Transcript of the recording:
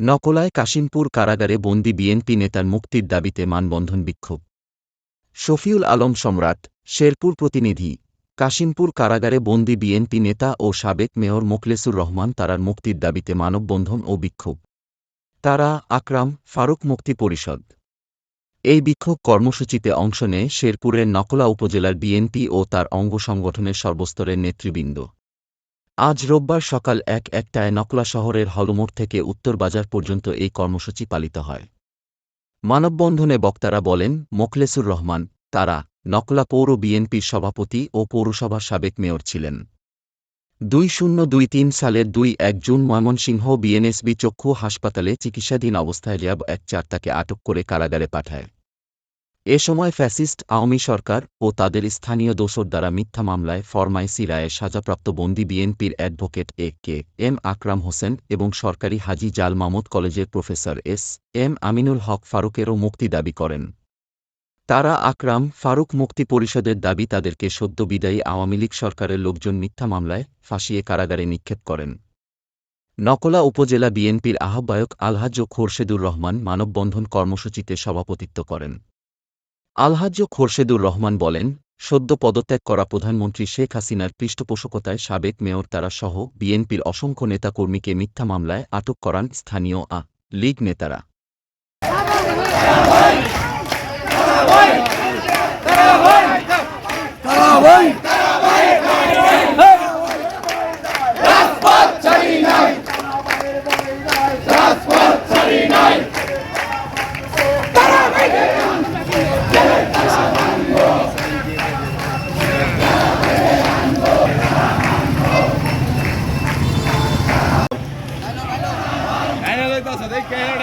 নকলায় কাশিমপুর কারাগারে বন্দি বিএনপি নেতার মুক্তির দাবিতে মানবন্ধন বিক্ষোভ। শফিউল আলম সম্রাট, শেরপুর প্রতিনিধি, কাশিমপুর কারাগারে বন্দি বিএনপি নেতা ও সাবেক মেয়র মোখলেসুর রহমান তারার মুক্তির দাবিতে মানববন্ধন ও বিক্ষোভ। তারা আকরাম ফারুক মুক্তি পরিষদ। এই বিক্ষোভ কর্মসূচিতে অংশ নেয় শেরপুরের নকলা উপজেলার বিএনপি ও তার অঙ্গ সংগঠনের সর্বস্তরের নেতৃবৃন্দ। আজ রোববার সকাল এক একটায় নকলা শহরের হলমোড় থেকে উত্তর বাজার পর্যন্ত এই কর্মসূচি পালিত হয়। মানববন্ধনে বক্তারা বলেন মোখলেসুর রহমান, তারা নকলা পৌর বিএনপির সভাপতি ও পৌরসভার সাবেক মেয়র ছিলেন। দুই শূন্য দুই তিন সালের দুই এক জুন ময়মনসিংহ বিএনএসবি চক্ষু হাসপাতালে চিকিৎসাধীন অবস্থায় র্যাব এক চার তাকে আটক করে কারাগারে পাঠায়। এ সময় ফ্যাসিস্ট আওয়ামী সরকার ও তাদের স্থানীয় দোসর দ্বারা মিথ্যা মামলায় ফরমাইসি রায়ে সাজাপ্রাপ্ত বন্দি বিএনপির advocate A K M Akram Hossain এবং সরকারি হাজি জাল মামুদ কলেজের professor S M Aminul Haque ফারুকেরও মুক্তি দাবি করেন। তারা আকরাম ফারুক মুক্তি পরিষদের দাবি তাদেরকে সদ্য বিদায়ী আওয়ামী লীগ সরকারের লোকজন মিথ্যা মামলায় ফাঁসিয়ে কারাগারে নিক্ষেপ করেন। নকলা উপজেলা বিএনপির আহ্বায়ক আলহাজ্য খোরশেদুর রহমান মানববন্ধন কর্মসূচিতে সভাপতিত্ব করেন। আলহাজ্য খোরশেদুর রহমান বলেন, সদ্য পদত্যাগ করা প্রধানমন্ত্রী শেখ হাসিনার পৃষ্ঠপোষকতায় সাবেক মেয়র তারা সহ বিএনপির অসংখ্য নেতাকর্মীকে মিথ্যা মামলায় আটক করান স্থানীয় আ লীগ নেতারা। So they can.